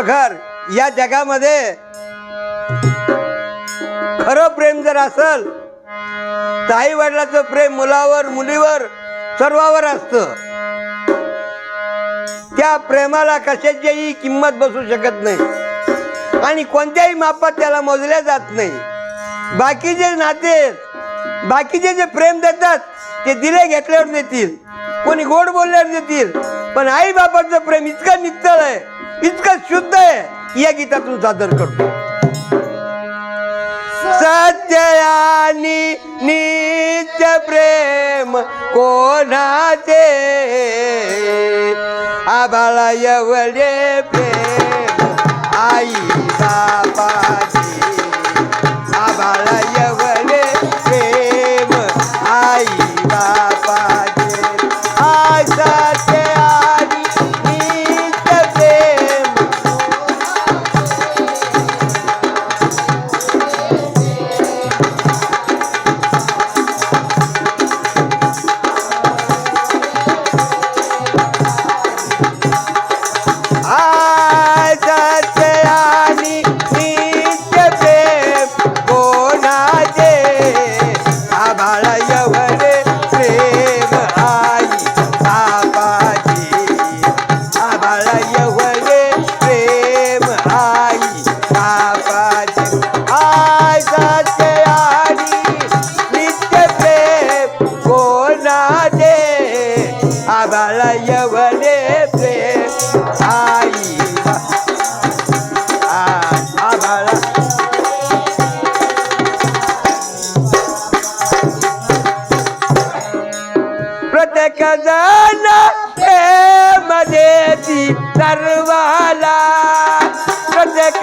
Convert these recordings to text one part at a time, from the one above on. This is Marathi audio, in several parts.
घर या जगामध्ये खरं प्रेम जर असल तर आई वडिलाचं प्रेम मुलावर मुलीवर सर्वावर असतं. त्या प्रेमाला कशाचीही किंमत बसू शकत नाही. आणि कोणत्याही मापात त्याला मोजल्या जात नाही. बाकीचे नाते बाकीचे जे प्रेम देतात ते दिले घेतल्यावर देतील. कोणी गोड बोलल्यावर देतील. पण आई बापाचं प्रेम इतकं नित्तळ आहे. इतकं शुद्ध आहे. या गीतातून सादर करतो. सत्य नित्य प्रेम कोणाचे? आबाला एवढे प्रेम आई बाबाचे. आबाला एवढे प्रेम आई बा i Himalaya. सर्वाला प्रत्येक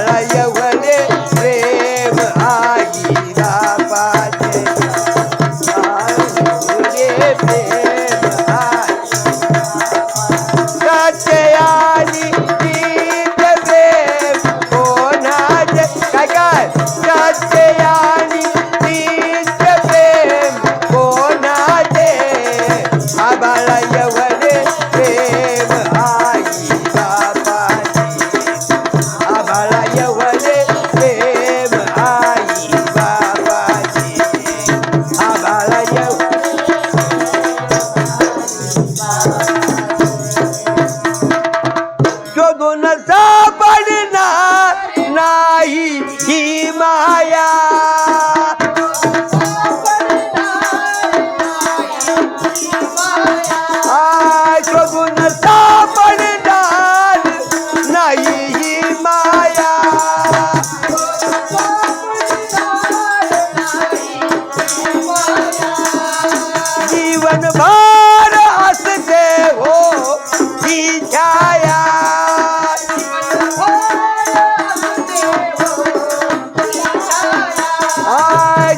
பழைய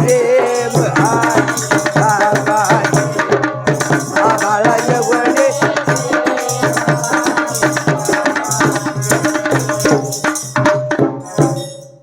प्रेम आई